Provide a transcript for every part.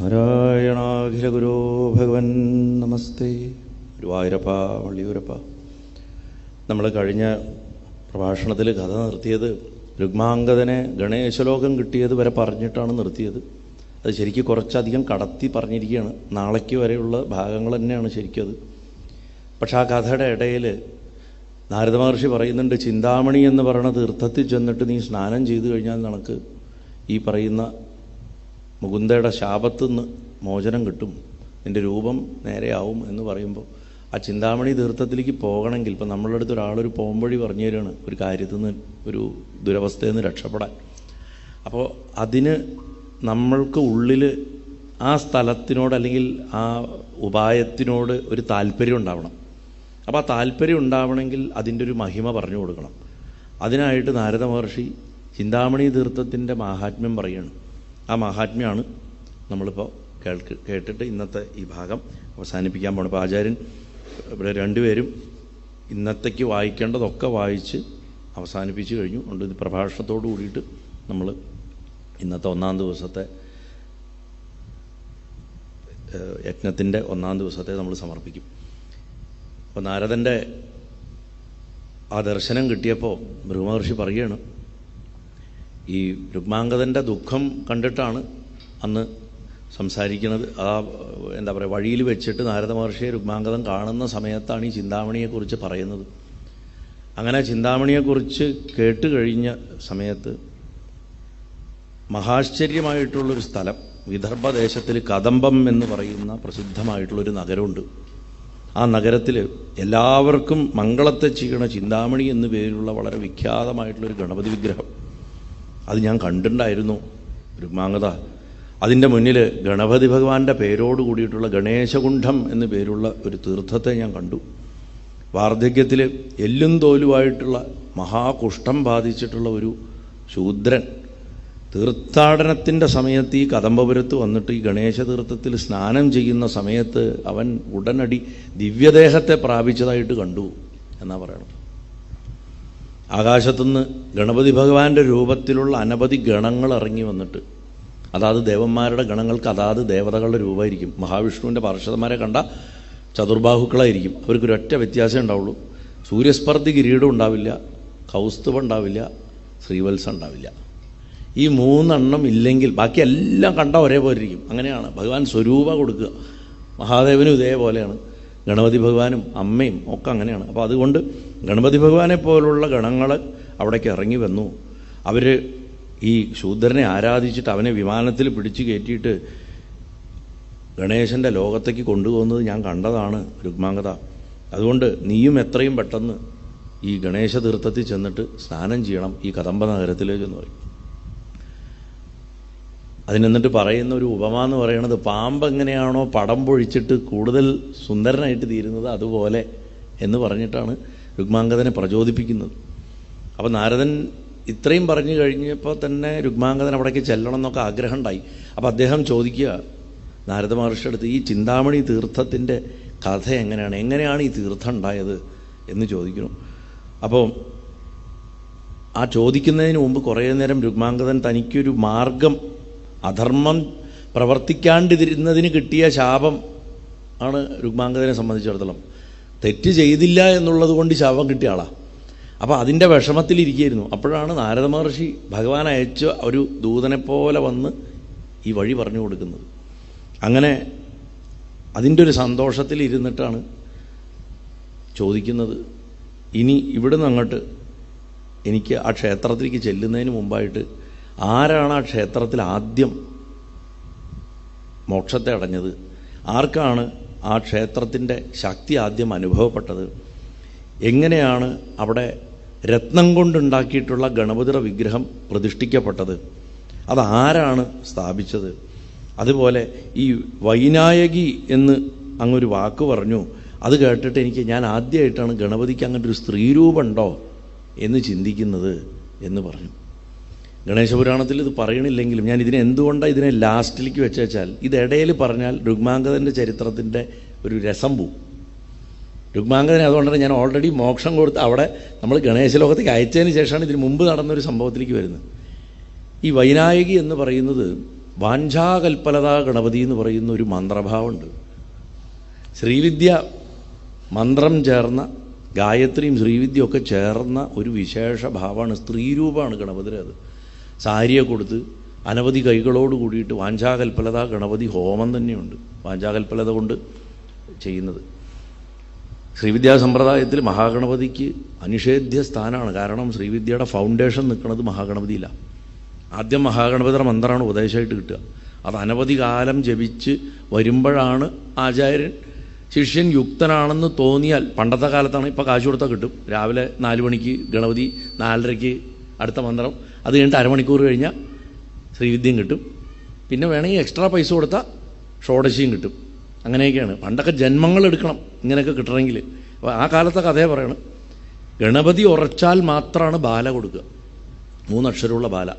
നാരായണാഖില ഗുരോ ഭഗവൻ നമസ്തേ. ഗുരുവായൂരപ്പ വള്ളിയൂരപ്പ. നമ്മൾ കഴിഞ്ഞ പ്രഭാഷണത്തിൽ കഥ നിർത്തിയത് രുഗ്മാംഗതനെ ഗണേശലോകം കിട്ടിയത് വരെ പറഞ്ഞിട്ടാണ് നിർത്തിയത്. അത് ശരിക്കും കുറച്ചധികം കടത്തി പറഞ്ഞിരിക്കുകയാണ്. നാളേക്ക് വരെയുള്ള ഭാഗങ്ങൾ തന്നെയാണ് ശരിക്കും അത്. പക്ഷെ ആ കഥയുടെ ഇടയിൽ നാരദ മഹർഷി പറയുന്നുണ്ട് ചിന്താമണി എന്ന് പറയുന്ന തീർത്ഥത്തിൽ ചെന്നിട്ട് നീ സ്നാനം ചെയ്തു കഴിഞ്ഞാൽ നിനക്ക് ഈ പറയുന്ന മുകുന്ദയുടെ ശാപത്തു നിന്ന് മോചനം കിട്ടും നിന്റെ രൂപം നേരെയാവും എന്ന് പറയുമ്പോൾ ആ ചിന്താമണി തീർത്ഥത്തിലേക്ക് പോകണമെങ്കിൽ ഇപ്പം നമ്മളുടെ അടുത്ത് ഒരാളൊരു പോംവഴി പറഞ്ഞു തരികയാണ് ഒരു കാര്യത്തിൽ നിന്ന് ഒരു ദുരവസ്ഥയിൽ നിന്ന് രക്ഷപ്പെടാൻ. അപ്പോൾ അതിന് നമ്മൾക്ക് ഉള്ളിൽ ആ സ്ഥലത്തിനോട് അല്ലെങ്കിൽ ആ ഉപായത്തിനോട് ഒരു താല്പര്യം ഉണ്ടാവണം. അപ്പോൾ ആ താല്പര്യം ഉണ്ടാവണമെങ്കിൽ അതിന്റെ ഒരു മഹിമ പറഞ്ഞു കൊടുക്കണം. അതിനായിട്ട് നാരദ മഹർഷി ചിന്താമണി തീർത്ഥത്തിന്റെ മാഹാത്മ്യം പറയുകയാണ്. ആ മഹാത്മ്യമാണ് നമ്മളിപ്പോൾ കേൾക്ക് കേട്ടിട്ട് ഇന്നത്തെ ഈ ഭാഗം അവസാനിപ്പിക്കാൻ പോകണം അപ്പോൾ ആചാര്യൻ ഇവിടെ രണ്ടുപേരും ഇന്നത്തേക്ക് വായിക്കേണ്ടതൊക്കെ വായിച്ച് അവസാനിപ്പിച്ച് കഴിഞ്ഞു. അതുകൊണ്ട് ഇത് പ്രഭാഷണത്തോട് കൂടിയിട്ട് നമ്മൾ ഇന്നത്തെ ഒന്നാം ദിവസത്തെ യജ്ഞത്തിന്റെ ഒന്നാം ദിവസത്തെ നമ്മൾ സമർപ്പിക്കും. അപ്പോൾ നാരദന്റെ ആ ദർശനം കിട്ടിയപ്പോൾ ഭൃമഹർഷി പറയുകയാണ് ഈ രുക്മാങ്കതന്റെ ദുഃഖം കണ്ടിട്ടാണ് അന്ന് സംസാരിക്കുന്നത്. ആ എന്താ പറയുക വഴിയിൽ വെച്ചിട്ട് നാരദ മഹർഷിയെ രുക്മാങ്കതം കാണുന്ന സമയത്താണ് ഈ ചിന്താമണിയെക്കുറിച്ച് പറയുന്നത്. അങ്ങനെ ചിന്താമണിയെക്കുറിച്ച് കേട്ട് കഴിഞ്ഞ സമയത്ത് മഹാശ്ചര്യമായിട്ടുള്ളൊരു സ്ഥലം വിദർഭദേശത്തിൽ കദംബം എന്ന് പറയുന്ന പ്രസിദ്ധമായിട്ടുള്ളൊരു നഗരമുണ്ട്. ആ നഗരത്തിൽ എല്ലാവർക്കും മംഗളത്തെ ചെയ്യണ ചിന്താമണി എന്നു പേരുള്ള വളരെ വിഖ്യാതമായിട്ടുള്ളൊരു ഗണപതി വിഗ്രഹം. അത് ഞാൻ കണ്ടിട്ടുണ്ടായിരുന്നു. രുക്മാംഗത അതിന്റെ മുന്നിൽ ഗണപതി ഭഗവാന്റെ പേരോട് കൂടിയിട്ടുള്ള ഗണേശകുണ്ഠം എന്നു പേരുള്ള ഒരു തീർത്ഥത്തെ ഞാൻ കണ്ടു. വാർദ്ധക്യത്തിൽ എല്ലും തോലുമായിട്ടുള്ള മഹാകുഷ്ഠം ബാധിച്ചിട്ടുള്ള ഒരു ശൂദ്രൻ. തീർത്ഥാടനത്തിന്റെ സമയത്ത് ഈ കദംബപുരത്ത് വന്നിട്ട് ഈ ഗണേശ തീർത്ഥത്തിൽ സ്നാനം ചെയ്യുന്ന സമയത്ത് അവൻ ഉടനടി ദിവ്യദേഹത്തെ പ്രാപിച്ചതായിട്ട് കണ്ടു എന്നാ പറയണം. ആകാശത്തുനിന്ന് ഗണപതി ഭഗവാന്റെ രൂപത്തിലുള്ള അനവധി ഗണങ്ങൾ ഇറങ്ങി വന്നിട്ട് അതാത് ദേവന്മാരുടെ ഗണങ്ങൾക്ക് അതാത് ദേവതകളുടെ രൂപമായിരിക്കും. മഹാവിഷ്ണുവിന്റെ പാർഷദന്മാരെ കണ്ട ചതുർബാഹുക്കളായിരിക്കും. അവർക്കൊരൊറ്റ വ്യത്യാസമേ ഉണ്ടാവുള്ളൂ. സൂര്യസ്പർദ്ധി കിരീടം ഉണ്ടാവില്ല കൗസ്തുവ ഉണ്ടാവില്ല ശ്രീവത്സം ഉണ്ടാവില്ല. ഈ മൂന്നെണ്ണം ഇല്ലെങ്കിൽ ബാക്കി എല്ലാം കണ്ട ഒരേപോലെ ഇരിക്കും അങ്ങനെയാണ് ഭഗവാൻ സ്വരൂപ കൊടുക്കുക. മഹാദേവനും ഇതേപോലെയാണ്. ഗണപതി ഭഗവാനും അമ്മയും ഒക്കെ അങ്ങനെയാണ്. അപ്പോൾ അതുകൊണ്ട് ഗണപതി ഭഗവാനെ പോലുള്ള ഗണങ്ങൾ അവിടേക്ക് ഇറങ്ങി വന്നു. അവർ ഈ ശൂദ്രനെ ആരാധിച്ചിട്ട് അവനെ വിമാനത്തിൽ പിടിച്ചു കയറ്റിയിട്ട് ഗണേശന്റെ ലോകത്തേക്ക് കൊണ്ടുപോകുന്നത് ഞാൻ കണ്ടതാണ് രുക്മാംഗത അതുകൊണ്ട് നീയും എത്രയും പെട്ടെന്ന് ഈ ഗണേശ തീർത്ഥത്തിൽ ചെന്നിട്ട് സ്നാനം ചെയ്യണം ഈ കദംബ നഗരത്തിലേക്ക് എന്ന് പറയും. അതിനെന്നിട്ട് പറയുന്ന ഒരു ഉപമ എന്ന് പറയുന്നത് പാമ്പ് എങ്ങനെയാണോ പടം പൊഴിച്ചിട്ട് കൂടുതൽ സുന്ദരനായിട്ട് തീരുന്നത് അതുപോലെ എന്ന് പറഞ്ഞിട്ടാണ് രുഗ്മാംഗതനെ പ്രചോദിപ്പിക്കുന്നത്. അപ്പോൾ നാരദൻ ഇത്രയും പറഞ്ഞു കഴിഞ്ഞപ്പോൾ തന്നെ രുഗ്മാംഗതൻ അവിടേക്ക് ചെല്ലണം എന്നൊക്കെ ആഗ്രഹം ഉണ്ടായി അപ്പോൾ അദ്ദേഹം ചോദിക്കുക നാരദ മഹർഷിയുടെ ഈ ചിന്താമണി തീർത്ഥത്തിന്റെ കഥ എങ്ങനെയാണ്? എങ്ങനെയാണ് ഈ തീർത്ഥം ഉണ്ടായത് എന്ന് ചോദിക്കുന്നു. അപ്പോൾ ആ ചോദിക്കുന്നതിന് മുമ്പ് കുറേ നേരം രുഗ്മാംഗതൻ തനിക്കൊരു മാർഗം അധർമ്മം പ്രവർത്തിക്കാണ്ടിരുന്നതിന് കിട്ടിയ ശാപം ആണ് രുഗ്മാംഗതനെ സംബന്ധിച്ചിടത്തോളം. തെറ്റ് ചെയ്തില്ല എന്നുള്ളത് കൊണ്ട് ശാപം കിട്ടിയ ആളാണ് അപ്പോൾ അതിന്റെ വിഷമത്തിലിരിക്കുകയായിരുന്നു. അപ്പോഴാണ് നാരദ മഹർഷി ഭഗവാൻ അയച്ച ഒരു ദൂതനെ പോലെ വന്ന് ഈ വഴി പറഞ്ഞു കൊടുക്കുന്നത്. അങ്ങനെ അതിന്റെ ഒരു സന്തോഷത്തിൽ ഇരുന്നിട്ടാണ് ചോദിക്കുന്നത് ഇനി ഇവിടുന്ന് അങ്ങോട്ട് എനിക്ക് ആ ക്ഷേത്രത്തിലേക്ക് ചെല്ലുന്നതിന് മുമ്പായിട്ട് ആരാണ് ആ ക്ഷേത്രത്തിൽ ആദ്യം മോക്ഷത്തെ അടഞ്ഞത്? ആർക്കാണ് ആ ക്ഷേത്രത്തിന്റെ ശക്തി ആദ്യം അനുഭവപ്പെട്ടത്. എങ്ങനെയാണ് അവിടെ രത്നം കൊണ്ടുണ്ടാക്കിയിട്ടുള്ള ഗണപതിര വിഗ്രഹം പ്രതിഷ്ഠിക്കപ്പെട്ടത്? അതാരാണ് സ്ഥാപിച്ചത്? അതുപോലെ ഈ വൈനായകി എന്ന് അങ്ങൊരു വാക്ക് പറഞ്ഞു. അത് കേട്ടിട്ട് എനിക്ക് ഞാൻ ആദ്യമായിട്ടാണ് ഗണപതിക്ക് അങ്ങനെ ഒരു സ്ത്രീരൂപമുണ്ടോ എന്ന് ചിന്തിക്കുന്നത് എന്ന് പറഞ്ഞു. ഗണേശപുരാണത്തിൽ ഇത് പറയണില്ലെങ്കിലും ഞാൻ ഇതിനെ എന്തുകൊണ്ടാണ് ഇതിനെ ലാസ്റ്റിലേക്ക് വെച്ച് വെച്ചാൽ ഇത് ഇടയിൽ പറഞ്ഞാൽ രുഗ്മാംഗതന്റെ ചരിത്രത്തിന്റെ ഒരു രസം പോവും. രുഗ്മാംഗതനെ അതുകൊണ്ടാണ് ഞാൻ ഓൾറെഡി മോക്ഷം കൊടുത്ത് അവിടെ നമ്മൾ ഗണേശ ലോകത്തേക്ക് അയച്ചതിന് ശേഷമാണ് ഇതിന് മുമ്പ് നടന്നൊരു സംഭവത്തിലേക്ക് വരുന്നത്. ഈ വൈനായകി എന്ന് പറയുന്നത് വാഞ്ചാകൽപ്പലതാ ഗണപതി എന്ന് പറയുന്ന ഒരു മന്ത്രഭാവമുണ്ട്. ശ്രീവിദ്യ മന്ത്രം ചേർന്ന ഗായത്രിയും ശ്രീവിദ്യയും ഒക്കെ ചേർന്ന ഒരു വിശേഷ ഭാവമാണ് സ്ത്രീരൂപമാണ് ഗണപതിയുടെ അത്. സാരിയെ കൊടുത്ത് അനവധി കൈകളോട് കൂടിയിട്ട് വാഞ്ചാകൽപ്പലത ഗണപതി ഹോമം തന്നെയുണ്ട്. വാഞ്ചാകൽപ്പലത കൊണ്ട് ചെയ്യുന്നത്. ശ്രീവിദ്യാസമ്പ്രദായത്തിൽ മഹാഗണപതിക്ക് അനിഷേധ്യ സ്ഥാനമാണ് കാരണം ശ്രീവിദ്യയുടെ ഫൗണ്ടേഷൻ നിൽക്കുന്നത് മഹാഗണപതിയിലാണ് ആദ്യം മഹാഗണപതിയുടെ മന്ത്രമാണ് ഉപദേശമായിട്ട് കിട്ടുക. അത് അനവധി കാലം ജപിച്ച് വരുമ്പോഴാണ് ആചാര്യൻ ശിഷ്യൻ യുക്തനാണെന്ന് തോന്നിയാൽ പണ്ടത്തെ കാലത്താണ് ഇപ്പോൾ കാശ് കൊടുത്താൽ കിട്ടും. രാവിലെ നാല് മണിക്ക് ഗണപതി നാലരയ്ക്ക് അടുത്ത മന്ത്രം. അത് കഴിഞ്ഞിട്ട് അരമണിക്കൂർ കഴിഞ്ഞാൽ ശ്രീവിദ്യയും കിട്ടും. പിന്നെ വേണമെങ്കിൽ എക്സ്ട്രാ പൈസ കൊടുത്താൽ ഷോഡശിയും കിട്ടും. അങ്ങനെയൊക്കെയാണ്. പണ്ടൊക്കെ ജന്മങ്ങൾ എടുക്കണം ഇങ്ങനെയൊക്കെ കിട്ടണമെങ്കിൽ. അപ്പോൾ ആ കാലത്തെ കഥയെ പറയണം. ഗണപതി ഉറച്ചാൽ മാത്രമാണ് ബാല കൊടുക്കുക. മൂന്നക്ഷരമുള്ള ബാല.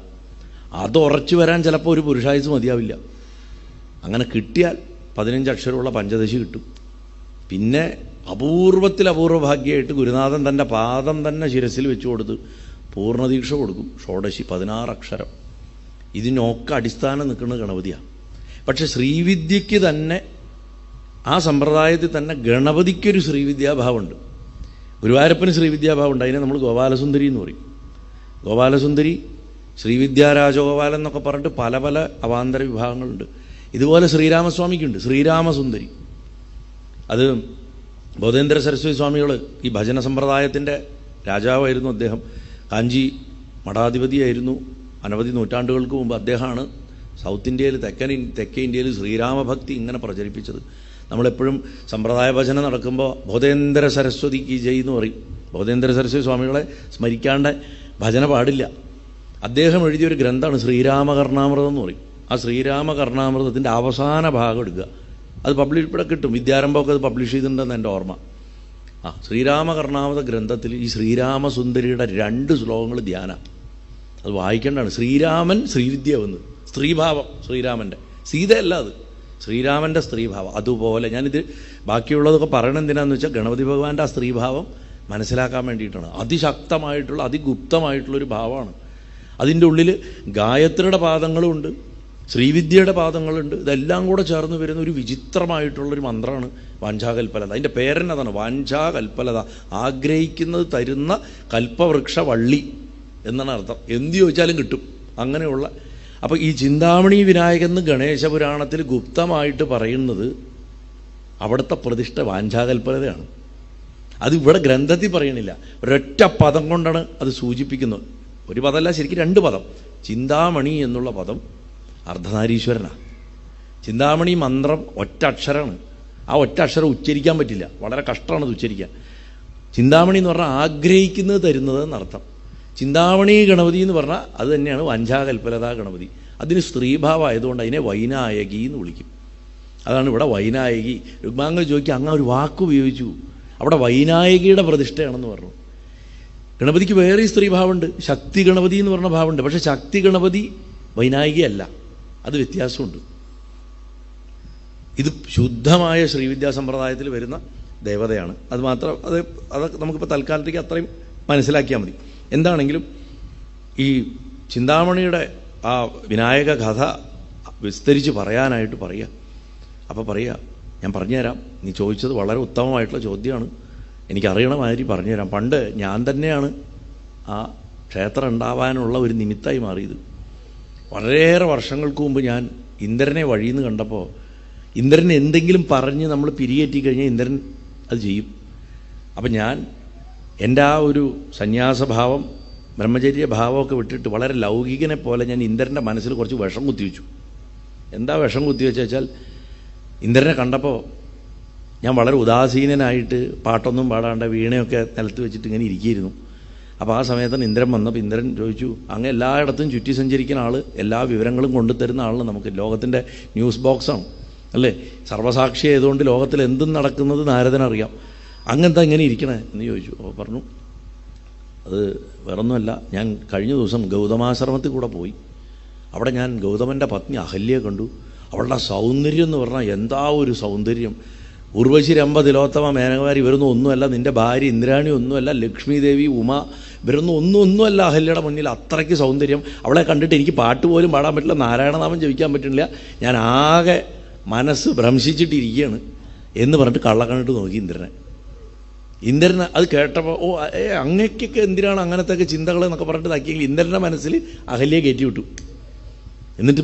അത് ഉറച്ചു വരാൻ ചിലപ്പോൾ ഒരു പുരുഷായുസ് മതിയാവില്ല. അങ്ങനെ കിട്ടിയാൽ പതിനഞ്ച് അക്ഷരമുള്ള പഞ്ചദശി കിട്ടും. പിന്നെ അപൂർവത്തിൽ അപൂർവ ഭാഗ്യമായിട്ട് ഗുരുനാഥൻ തന്റെ പാദം തന്നെ ശിരസിൽ വെച്ചു കൊടുത്ത് പൂർണദീക്ഷ കൊടുക്കും. ഷോഡശി പതിനാറ് അക്ഷരം ഇതിനൊക്കെ അടിസ്ഥാനം നിൽക്കുന്നത് ഗണപതിയാണ് പക്ഷെ ശ്രീവിദ്യയ്ക്ക് തന്നെ ആ സമ്പ്രദായത്തിൽ തന്നെ ഗണപതിക്കൊരു ശ്രീവിദ്യാഭാവമുണ്ട്. ഗുരുവായൂരപ്പന് ശ്രീവിദ്യാഭാവമുണ്ട്. അതിനെ നമ്മൾ ഗോപാലസുന്ദരി എന്ന് പറയും. ഗോപാലസുന്ദരി ശ്രീവിദ്യാരാജഗോപാലൻ എന്നൊക്കെ പറഞ്ഞിട്ട് പല പല അവാന്തര വിഭാഗങ്ങളുണ്ട്. ഇതുപോലെ ശ്രീരാമസ്വാമിക്കുണ്ട്. ശ്രീരാമസുന്ദരി. അത് ബോധേന്ദ്ര സരസ്വതി സ്വാമികൾ ഈ ഭജന സമ്പ്രദായത്തിന്റെ രാജാവായിരുന്നു അദ്ദേഹം. കാഞ്ചി മഠാധിപതിയായിരുന്നു. അനവധി നൂറ്റാണ്ടുകൾക്ക് മുമ്പ് അദ്ദേഹമാണ് സൗത്ത് ഇന്ത്യയിൽ തെക്കൻ തെക്കേ ഇന്ത്യയിൽ ശ്രീരാമഭക്തി ഇങ്ങനെ പ്രചരിപ്പിച്ചത്. നമ്മളെപ്പോഴും സമ്പ്രദായ ഭജന നടക്കുമ്പോൾ ബോധേന്ദ്ര സരസ്വതിക്ക് ജയ് എന്ന് പറയും. ബോധേന്ദ്ര സരസ്വതി സ്വാമികളെ സ്മരിക്കാണ്ട് ഭജന പാടില്ല. അദ്ദേഹം എഴുതിയൊരു ഗ്രന്ഥമാണ് ശ്രീരാമകർണാമൃതം എന്ന് പറയും. ആ ശ്രീരാമകർണാമൃതത്തിന്റെ അവസാന ഭാഗം എടുക്കുക. അത് പബ്ലിഷ് ഇവിടെ കിട്ടും. വിദ്യാരംഭമൊക്കെ അത് പബ്ലിഷ് ചെയ്തിട്ടുണ്ടെന്ന് എന്റെ ഓർമ്മ. ആ ശ്രീരാമകർണാമത ഗ്രന്ഥത്തിൽ ഈ ശ്രീരാമസുന്ദരിയുടെ രണ്ട് ശ്ലോകങ്ങൾ ധ്യാന. അത് വായിക്കേണ്ടതാണ്. ശ്രീരാമൻ ശ്രീവിദ്യ വന്ന് സ്ത്രീഭാവം ശ്രീരാമന്റെ സീതയല്ല അത്. ശ്രീരാമന്റെ സ്ത്രീഭാവം. അതുപോലെ ഞാനിത് ബാക്കിയുള്ളതൊക്കെ പറയണം എന്തിനാന്ന് വെച്ചാൽ ഗണപതി ഭഗവാന്റെ ആ സ്ത്രീഭാവം മനസ്സിലാക്കാൻ വേണ്ടിയിട്ടാണ്. അതിശക്തമായിട്ടുള്ള അതിഗുപ്തമായിട്ടുള്ളൊരു ഭാവമാണ്. അതിന്റെ ഉള്ളിൽ ഗായത്രിയുടെ പാദങ്ങളുമുണ്ട് ശ്രീവിദ്യയുടെ പാദങ്ങളുണ്ട്. ഇതെല്ലാം കൂടെ ചേർന്ന് വരുന്ന ഒരു വിചിത്രമായിട്ടുള്ളൊരു മന്ത്രമാണ് വാഞ്ചാകൽപ്പലത. അതിന്റെ പേരന്നെ അതാണ് വാഞ്ചാകൽപ്പലത. ആഗ്രഹിക്കുന്നത് തരുന്ന കൽപ്പവൃക്ഷ വള്ളി എന്നാണ് അർത്ഥം. എന്ത് ചോദിച്ചാലും കിട്ടും. അങ്ങനെയുള്ള. അപ്പോൾ ഈ ചിന്താമണി വിനായകൻ ഗണേശ പുരാണത്തിൽ ഗുപ്തമായിട്ട് പറയുന്നത് അവിടുത്തെ പ്രതിഷ്ഠ വാഞ്ചാകൽപ്പലതയാണ്. അത് ഇവിടെ ഗ്രന്ഥത്തിൽ പറയണില്ല. ഒരൊറ്റ പദം കൊണ്ടാണ് അത് സൂചിപ്പിക്കുന്നത്. ഒരു പദമല്ല ശരിക്കും രണ്ട് പദം. ചിന്താമണി എന്നുള്ള പദം അർദ്ധനാരീശ്വരനാണ് ചിന്താമണി മന്ത്രം ഒറ്റ അക്ഷരമാണ് ആ ഒറ്റ അക്ഷരം ഉച്ചരിക്കാൻ പറ്റില്ല. വളരെ കഷ്ടമാണ് അത് ഉച്ചരിക്കാൻ. ചിന്താമണി എന്ന് പറഞ്ഞാൽ ആഗ്രഹിക്കുന്നത് തരുന്നത് എന്നർത്ഥം. ചിന്താമണി ഗണപതി എന്ന് പറഞ്ഞാൽ അത് തന്നെയാണ് വഞ്ചാകൽപ്പലതാ ഗണപതി. അതിന് സ്ത്രീഭാവം ആയതുകൊണ്ട് അതിനെ വൈനായകി എന്ന് വിളിക്കും. അതാണ് ഇവിടെ വൈനായകി. രുഗ്മാംഗൽ ചോദിക്കുക അങ്ങ് ഒരു വാക്ക് ഉപയോഗിച്ചു. അവിടെ വൈനായകിയുടെ പ്രതിഷ്ഠയാണെന്ന് പറഞ്ഞു. ഗണപതിക്ക് വേറെ സ്ത്രീഭാവമുണ്ട്. ശക്തി ഗണപതി എന്ന് പറഞ്ഞ ഭാവമുണ്ട്. പക്ഷേ ശക്തി ഗണപതി വൈനായികയല്ല. അത് വ്യത്യാസമുണ്ട്. ഇത് ശുദ്ധമായ ശ്രീവിദ്യാ സമ്പ്രദായത്തിൽ വരുന്ന ദേവതയാണ്. അത് മാത്രം അത് അത് നമുക്കിപ്പോൾ തൽക്കാലത്തേക്ക് അത്രയും മനസ്സിലാക്കിയാൽ മതി. എന്താണെങ്കിലും ഈ ചിന്താമണിയുടെ ആ വിനായക കഥ വിസ്തരിച്ച് പറയാനായിട്ട് പറയുക. അപ്പോൾ പറയുക ഞാൻ പറഞ്ഞുതരാം. നീ ചോദിച്ചത് വളരെ ഉത്തമമായിട്ടുള്ള ചോദ്യമാണ്. എനിക്കറിയണ മാതിരി പറഞ്ഞുതരാം. പണ്ട് ഞാൻ തന്നെയാണ് ആ ക്ഷേത്രം ഉണ്ടാവാനുള്ള ഒരു നിമിത്തമായി മാറിയത്. വളരെയേറെ വർഷങ്ങൾക്ക് മുമ്പ് ഞാൻ ഇന്ദ്രനെ വഴിയിൽ നിന്ന് കണ്ടപ്പോൾ ഇന്ദ്രൻ എന്തെങ്കിലും പറഞ്ഞ് നമ്മൾ പിരിയേറ്റി കഴിഞ്ഞാൽ ഇന്ദ്രൻ അത് ചെയ്യും. അപ്പം ഞാൻ എന്റെ ആ ഒരു സന്യാസഭാവം ബ്രഹ്മചര്യ ഭാവമൊക്കെ വിട്ടിട്ട് വളരെ ലൗകികനെ പോലെ ഞാൻ ഇന്ദ്രന്റെ മനസ്സിൽ കുറച്ച് വിഷം കുത്തിവെച്ചു എന്താ വിഷം കുത്തിവെച്ച് വെച്ചാൽ ഇന്ദ്രനെ കണ്ടപ്പോൾ ഞാൻ വളരെ ഉദാസീനനായിട്ട് പാട്ടൊന്നും പാടാണ്ട് വീണയൊക്കെ നിലത്ത് വെച്ചിട്ട് ഇങ്ങനെ ഇരിക്കുകയായിരുന്നു അപ്പോൾ ആ സമയത്താണ് ഇന്ദ്രൻ വന്നപ്പോൾ ഇന്ദ്രൻ ചോദിച്ചു അങ്ങ് എല്ലായിടത്തും ചുറ്റി സഞ്ചരിക്കുന്ന ആൾ എല്ലാ വിവരങ്ങളും കൊണ്ടുതരുന്ന ആളാണ് നമുക്ക് ലോകത്തിന്റെ ന്യൂസ് ബോക്സാണ്. അല്ലേ? സർവസാക്ഷി ആയതുകൊണ്ട് ലോകത്തിൽ എന്തും നടക്കുന്നത് നാരദനറിയാം. അങ്ങനത്തെ എങ്ങനെ ഇരിക്കണേ എന്ന് ചോദിച്ചു. അപ്പോൾ പറഞ്ഞു അത് വേറൊന്നുമല്ല. ഞാൻ കഴിഞ്ഞ ദിവസം ഗൗതമാശ്രമത്തിൽ കൂടെ പോയി. അവിടെ ഞാൻ ഗൗതമന്റെ പത്നി അഹല്യെ കണ്ടു. അവളുടെ സൗന്ദര്യം എന്ന് പറഞ്ഞാൽ എന്താ ഒരു സൗന്ദര്യം? ഉർവശി രംഭ തിലോത്തമ മേനകുമാരി ഇവരൊന്നും ഒന്നുമല്ല. നിന്റെ ഭാര്യ ഇന്ദ്രാണി ഒന്നുമല്ല. ലക്ഷ്മി ദേവി ഉമ ഇവരൊന്നും ഒന്നും ഒന്നുമല്ല അഹല്യയുടെ മുന്നിൽ അത്രയ്ക്ക് സൗന്ദര്യം. അവളെ കണ്ടിട്ട് എനിക്ക് പാട്ട് പോലും പാടാൻ പറ്റില്ല നാരായണനാമം ജപിക്കാൻ പറ്റുന്നില്ല. ഞാൻ ആകെ മനസ്സ് ഭ്രംശിച്ചിട്ടിരിക്കുകയാണ് എന്ന് പറഞ്ഞിട്ട് കള്ള കണ്ടിട്ട് നോക്കി ഇന്ദ്രനെ. ഇന്ദ്രൻ അത് കേട്ടപ്പോൾ ഓ ഏ അങ്ങക്കൊക്കെ എന്തിനാണ് അങ്ങനത്തെ ചിന്തകൾ എന്നൊക്കെ പറഞ്ഞിട്ട് ഇതാക്കിയെങ്കിൽ ഇന്ദ്രന്റെ മനസ്സിൽ അഹല്യയെ കയറ്റി വിട്ടു. എന്നിട്ട്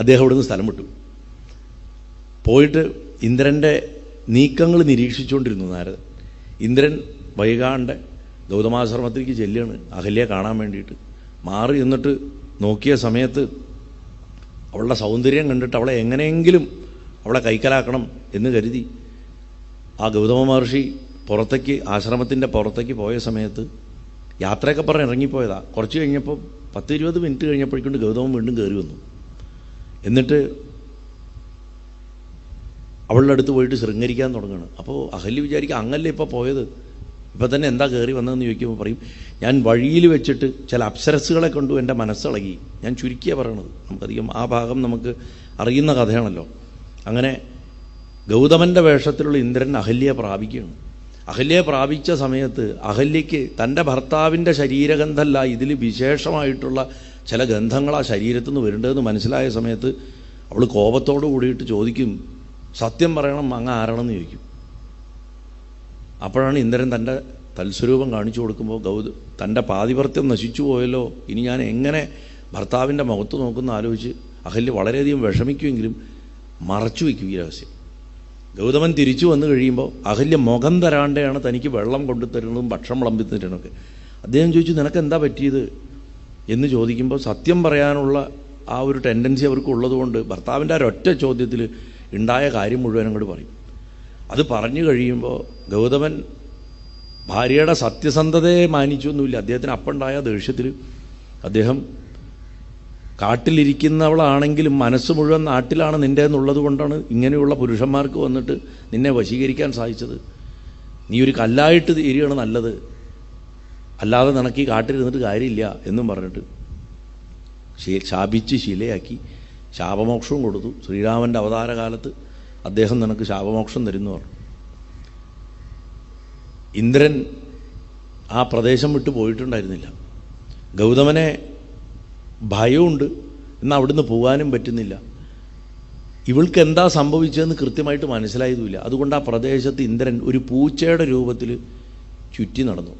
അദ്ദേഹം ഇവിടുന്ന് സ്ഥലം വിട്ടു. പോയിട്ട് ഇന്ദ്രന്റെ നീക്കങ്ങൾ നിരീക്ഷിച്ചുകൊണ്ടിരുന്നു നാരദ ഇന്ദ്രൻ വൈകാണ്ട് ഗൗതമാശ്രമത്തിലേക്ക് ചെല്ലുകയാണ്. അഹല്യയെ കാണാൻ വേണ്ടിയിട്ട്. മാറി നിന്നിട്ട് നോക്കിയ സമയത്ത് അവളുടെ സൗന്ദര്യം കണ്ടിട്ട് അവളെ എങ്ങനെയെങ്കിലും അവളെ കൈക്കലാക്കണം എന്ന് കരുതി. ആ ഗൗതമ മഹർഷി പുറത്തേക്ക് ആശ്രമത്തിന്റെ പുറത്തേക്ക് പോയ സമയത്ത് യാത്രയൊക്കെ പറഞ്ഞ് ഇറങ്ങിപ്പോയതാ. കുറച്ച് കഴിഞ്ഞപ്പോൾ പത്ത് ഇരുപത് മിനിറ്റ് കഴിഞ്ഞപ്പോഴേക്കൊണ്ട് ഗൗതമം വീണ്ടും കയറി വന്നു. എന്നിട്ട് അവളുടെ അടുത്ത് പോയിട്ട് ശൃംഗരിക്കാൻ തുടങ്ങുകയാണ്. അപ്പോൾ അഹല്യ വിചാരിക്കുക അങ്ങല്ലേ ഇപ്പോൾ പോയത്? ഇപ്പം തന്നെ എന്താ കയറി വന്നതെന്ന് ചോദിക്കുമ്പോൾ പറയും ഞാൻ വഴിയിൽ വെച്ചിട്ട് ചില അപ്സരസുകളെ കൊണ്ടു എന്റെ മനസ്സിളകി. ഞാൻ ചുരുക്കിയാണ് പറയണത്. നമുക്കധികം ആ ഭാഗം നമുക്ക് അറിയുന്ന കഥയാണല്ലോ. അങ്ങനെ ഗൗതമന്റെ വേഷത്തിലുള്ള ഇന്ദ്രൻ അഹല്യയെ പ്രാപിക്കുകയാണ്. അഹല്യയെ പ്രാപിച്ച സമയത്ത് അഹല്യയ്ക്ക് തന്റെ ഭർത്താവിന്റെ ശരീരഗന്ധമല്ല ഇതിൽ വിശേഷമായിട്ടുള്ള ചില ഗന്ധങ്ങൾ ആ ശരീരത്തു നിന്ന് വരേണ്ടതെന്ന് മനസ്സിലായ സമയത്ത് അവൾ കോപത്തോടു കൂടിയിട്ട് ചോദിക്കും സത്യം പറയണം അങ്ങ് ആരാണെന്ന് ചോദിക്കും. അപ്പോഴാണ് ഇന്ദ്രൻ തന്റെ തൽസ്വരൂപം കാണിച്ചു കൊടുക്കുമ്പോൾ ഗൗത തന്റെ പാതിപർത്യം നശിച്ചു പോയല്ലോ. ഇനി ഞാൻ എങ്ങനെ ഭർത്താവിന്റെ മുഖത്ത് നോക്കുന്ന ആലോചിച്ച് അഹല്യ വളരെയധികം വിഷമിക്കുമെങ്കിലും മറച്ചു വയ്ക്കും ഈ രഹസ്യം. ഗൗതമൻ തിരിച്ചു വന്നു കഴിയുമ്പോൾ അഹല്യ മുഖം തരാണ്ടെയാണ് തനിക്ക് വെള്ളം കൊണ്ടു തരുന്നതും ഭക്ഷണം വിളമ്പി തരുന്നതൊക്കെ. അദ്ദേഹം ചോദിച്ചു നിനക്ക് എന്താ പറ്റിയത്? എന്ന് ചോദിക്കുമ്പോൾ സത്യം പറയാനുള്ള ആ ഒരു ടെൻഡൻസി അവർക്ക് ഉള്ളതുകൊണ്ട് ഭർത്താവിന്റെ ആ ഒരൊറ്റ ചോദ്യത്തിൽ ഉണ്ടായ കാര്യം മുഴുവൻ അങ്ങോട്ട് പറയും. അത് പറഞ്ഞു കഴിയുമ്പോൾ ഗൗതമൻ ഭാര്യയുടെ സത്യസന്ധതയെ മാനിച്ചൊന്നുമില്ല. അദ്ദേഹത്തിന് അപ്പുണ്ടായ ദേഷ്യത്തിൽ അദ്ദേഹം കാട്ടിലിരിക്കുന്നവളാണെങ്കിലും മനസ്സ് മുഴുവൻ നാട്ടിലാണ് നിന്റെ എന്നുള്ളത് കൊണ്ടാണ് ഇങ്ങനെയുള്ള പുരുഷന്മാർക്ക് വന്നിട്ട് നിന്നെ വശീകരിക്കാൻ സാധിച്ചത്. നീ ഒരു കല്ലായിട്ട് തീരുകയാണ് നല്ലത്. അല്ലാതെ നിനക്ക് ഈ കാട്ടിലിരുന്നിട്ട് കാര്യമില്ല എന്നും പറഞ്ഞിട്ട് ശാപിച്ച് ശിലയാക്കി ശാപമോക്ഷവും കൊടുത്തു. ശ്രീരാമന്റെ അവതാരകാലത്ത് അദ്ദേഹം നിനക്ക് ശാപമോക്ഷം തരുന്നു പറഞ്ഞു. ഇന്ദ്രൻ ആ പ്രദേശം വിട്ടു പോയിട്ടുണ്ടായിരുന്നില്ല. ഗൗതമനെ ഭയമുണ്ട് എന്നാൽ അവിടുന്ന് പോകാനും പറ്റുന്നില്ല. ഇവൾക്ക് എന്താ സംഭവിച്ചതെന്ന് കൃത്യമായിട്ട് മനസ്സിലായതുമില്ല. അതുകൊണ്ട് ആ പ്രദേശത്ത് ഇന്ദ്രൻ ഒരു പൂച്ചയുടെ രൂപത്തിൽ ചുറ്റി നടന്നു.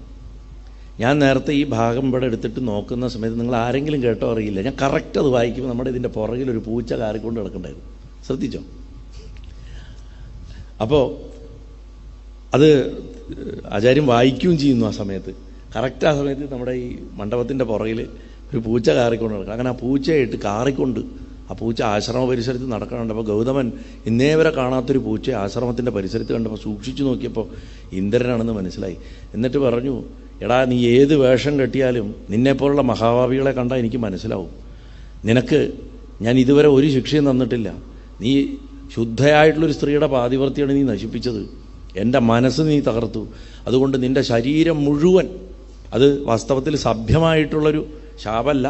ഞാൻ നേരത്തെ ഈ ഭാഗം ഇവിടെ എടുത്തിട്ട് നോക്കുന്ന സമയത്ത് നിങ്ങൾ ആരെങ്കിലും കേട്ടോ അറിയില്ല. ഞാൻ കറക്റ്റ് അത് വായിക്കുമ്പോൾ നമ്മുടെ ഇതിന്റെ പുറകിൽ ഒരു പൂച്ച കാറിക്കൊണ്ട് കിടക്കണ്ടായിരുന്നു ശ്രദ്ധിച്ചോ? അപ്പോൾ അത് ആചാര്യം വായിക്കുകയും ചെയ്യുന്നു ആ സമയത്ത്. കറക്റ്റ് ആ സമയത്ത് നമ്മുടെ ഈ മണ്ഡപത്തിന്റെ പുറകിൽ ഒരു പൂച്ച കാറിക്കൊണ്ട് നടക്കണം അങ്ങനെ ആ പൂച്ചയായിട്ട് കാറിക്കൊണ്ട് ആ പൂച്ച ആശ്രമ പരിസരത്ത് നടക്കണുണ്ട് അപ്പോൾ ഗൗതമൻ ഇന്നേ വരെ കാണാത്തൊരു പൂച്ച ആശ്രമത്തിന്റെ പരിസരത്ത് കണ്ടപ്പോൾ സൂക്ഷിച്ചു നോക്കിയപ്പോൾ ഇന്ദ്രനാണെന്ന് മനസ്സിലായി. എന്നിട്ട് പറഞ്ഞു എടാ നീ ഏത് വേഷം കെട്ടിയാലും നിന്നെപ്പോലുള്ള മഹാഭാവികളെ കണ്ടാൽ എനിക്ക് മനസ്സിലാവും. നിനക്ക് ഞാൻ ഇതുവരെ ഒരു ശിക്ഷയും തന്നിട്ടില്ല. നീ ശുദ്ധയായിട്ടുള്ളൊരു സ്ത്രീയുടെ പാതിവർത്തിയാണ് നീ നശിപ്പിച്ചത്. എന്റെ മനസ്സ് നീ തകർത്തു. അതുകൊണ്ട് നിന്റെ ശരീരം മുഴുവൻ അത് വാസ്തവത്തിൽ സഭ്യമായിട്ടുള്ളൊരു ശാപല്ല.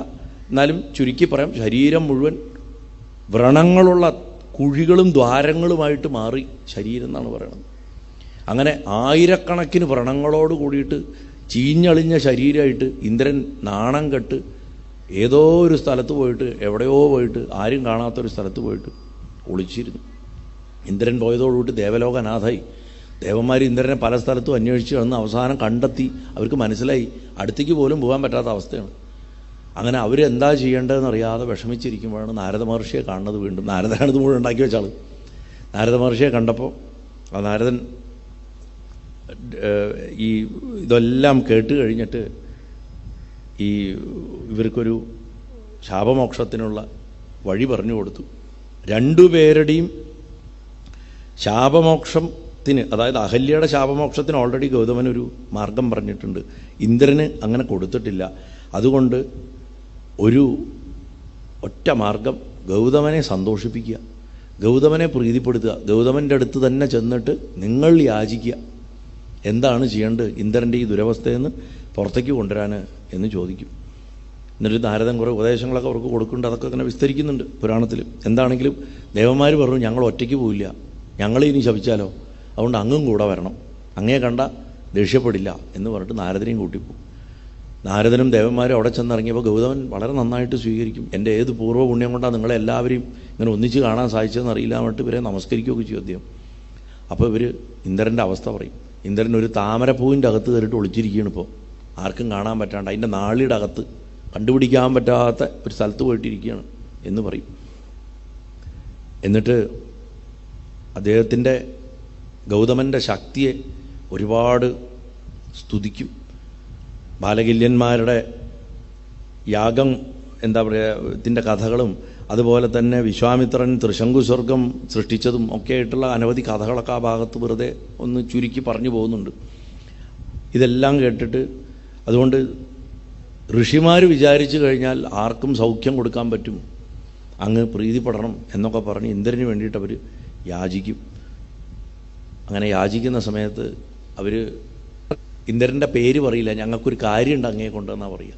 എന്നാലും ചുരുക്കി പറയാം ശരീരം മുഴുവൻ വ്രണങ്ങളുള്ള കുഴികളും ദ്വാരങ്ങളുമായിട്ട് മാറി ശരീരം എന്നാണ് പറയുന്നത് അങ്ങനെ ആയിരക്കണക്കിന് വ്രണങ്ങളോട് കൂടിയിട്ട് ചീഞ്ഞളിഞ്ഞ ശരീരമായിട്ട് ഇന്ദ്രൻ നാണം കെട്ട് ഏതോ ഒരു സ്ഥലത്ത് പോയിട്ട് എവിടെയോ പോയിട്ട് ആരും കാണാത്തൊരു സ്ഥലത്ത് പോയിട്ട് ഒളിച്ചിരുന്നു. ഇന്ദ്രൻ പോയതോടുകൂടി ദേവലോക അനാഥായി ദേവന്മാർ ഇന്ദ്രനെ പല സ്ഥലത്തും അന്വേഷിച്ച് വന്ന് അവസാനം കണ്ടെത്തി. അവർക്ക് മനസ്സിലായി. അടുത്തേക്ക് പോലും പോകാൻ പറ്റാത്ത അവസ്ഥയാണ്. അങ്ങനെ അവരെന്താ ചെയ്യേണ്ടതെന്ന് അറിയാതെ വിഷമിച്ചിരിക്കുമ്പോഴാണ് നാരദ മഹർഷിയെ കാണുന്നത് വീണ്ടും. നാരദനാണ് മുഴുവൻ ഉണ്ടാക്കി വെച്ചാൾ നാരദ മഹർഷിയെ കണ്ടപ്പോൾ ആ നാരദൻ ഈ ഇതെല്ലാം കേട്ട് കഴിഞ്ഞിട്ട് ഈ ഇവർക്കൊരു ശാപമോക്ഷത്തിനുള്ള വഴി പറഞ്ഞു കൊടുത്തു. രണ്ടുപേരുടെയും ശാപമോക്ഷത്തിന് അതായത് അഹല്യയുടെ ശാപമോക്ഷത്തിന് ഓൾറെഡി ഗൗതമൻ ഒരു മാർഗം പറഞ്ഞിട്ടുണ്ട്. ഇന്ദ്രന് അങ്ങനെ കൊടുത്തിട്ടില്ല. അതുകൊണ്ട് ഒരു ഒറ്റ മാർഗം ഗൗതമനെ സന്തോഷിപ്പിക്കുക ഗൗതമനെ പ്രീതിപ്പെടുത്തുക ഗൗതമന്റെ അടുത്ത് തന്നെ ചെന്നിട്ട് നിങ്ങൾ യാചിക്കുക. എന്താണ് ചെയ്യേണ്ടത്? ഇന്ദ്രന്റെ ഈ ദുരവസ്ഥയെന്ന് പുറത്തേക്ക് കൊണ്ടുവരാൻ എന്ന് ചോദിക്കും. എന്നിട്ട് നാരദൻ കുറേ ഉപദേശങ്ങളൊക്കെ അവർക്ക് കൊടുക്കുന്നുണ്ട്. അതൊക്കെ അങ്ങനെ വിസ്തരിക്കുന്നുണ്ട് പുരാണത്തിൽ എന്താണെങ്കിലും ദേവന്മാർ പറഞ്ഞു ഞങ്ങൾ ഒറ്റയ്ക്ക് പോവില്ല. ഞങ്ങളെ ഇനി ശപിച്ചാലോ? അതുകൊണ്ട് അങ്ങും കൂടെ വരണം. അങ്ങേ കണ്ട ദേഷ്യപ്പെടില്ല എന്ന് പറഞ്ഞിട്ട് നാരദനെയും കൂട്ടിപ്പോകും നാരദനും ദേവന്മാരും അവിടെ ചെന്നിറങ്ങിയപ്പോൾ ഗൗതമൻ വളരെ നന്നായിട്ട് സ്വീകരിക്കും. എന്റെ ഏത് പൂർവ പുണ്യം കൊണ്ടാണ് നിങ്ങളെ എല്ലാവരെയും ഇങ്ങനെ ഒന്നിച്ച് കാണാൻ സാധിച്ചതെന്ന് അറിയില്ല എന്നിട്ട് ഇവരെ നമസ്കരിക്കുകയൊക്കെ ചെയ്യും അദ്ദേഹം. അപ്പോൾ ഇവർ ഇന്ദ്രന്റെ അവസ്ഥ പറയും. ഇന്ദ്രൻ ഒരു താമരപ്പൂവിന്റെ അകത്ത് കയറിയിട്ട് ഒളിച്ചിരിക്കുകയാണ് ഇപ്പോൾ. ആർക്കും കാണാൻ പറ്റാണ്ട് അതിന്റെ നാളിയുടെ അകത്ത് കണ്ടുപിടിക്കാൻ പറ്റാത്ത ഒരു സ്ഥലത്ത് പോയിട്ടിരിക്കുകയാണ് എന്ന് പറയും. എന്നിട്ട് അദ്ദേഹത്തിന്റെ ഗൗതമന്റെ ശക്തിയെ ഒരുപാട് സ്തുതിക്കും. ബാലകില്യന്മാരുടെ യാഗം എന്താ പറയുക ഇതിന്റെ കഥകളും അതുപോലെ തന്നെ വിശ്വാമിത്രൻ തൃശങ്കു സ്വർഗം സൃഷ്ടിച്ചതും ഒക്കെ ആയിട്ടുള്ള അനവധി കഥകളൊക്കെ ആ ഭാഗത്ത് വെറുതെ ഒന്ന് ചുരുക്കി പറഞ്ഞു പോകുന്നുണ്ട്. ഇതെല്ലാം കേട്ടിട്ട് അതുകൊണ്ട് ഋഷിമാർ വിചാരിച്ചു കഴിഞ്ഞാൽ ആർക്കും സൗഖ്യം കൊടുക്കാൻ പറ്റും. അങ്ങ് പ്രീതിപ്പെടണം എന്നൊക്കെ പറഞ്ഞ് ഇന്ദ്രന് വേണ്ടിയിട്ട് അവർ യാചിക്കും. അങ്ങനെ യാചിക്കുന്ന സമയത്ത് അവർ ഇന്ദ്രന്റെ പേര് പറയില്ല. ഞങ്ങൾക്കൊരു കാര്യമുണ്ട് അങ്ങേ കൊണ്ടെന്നാണ് പറയുക.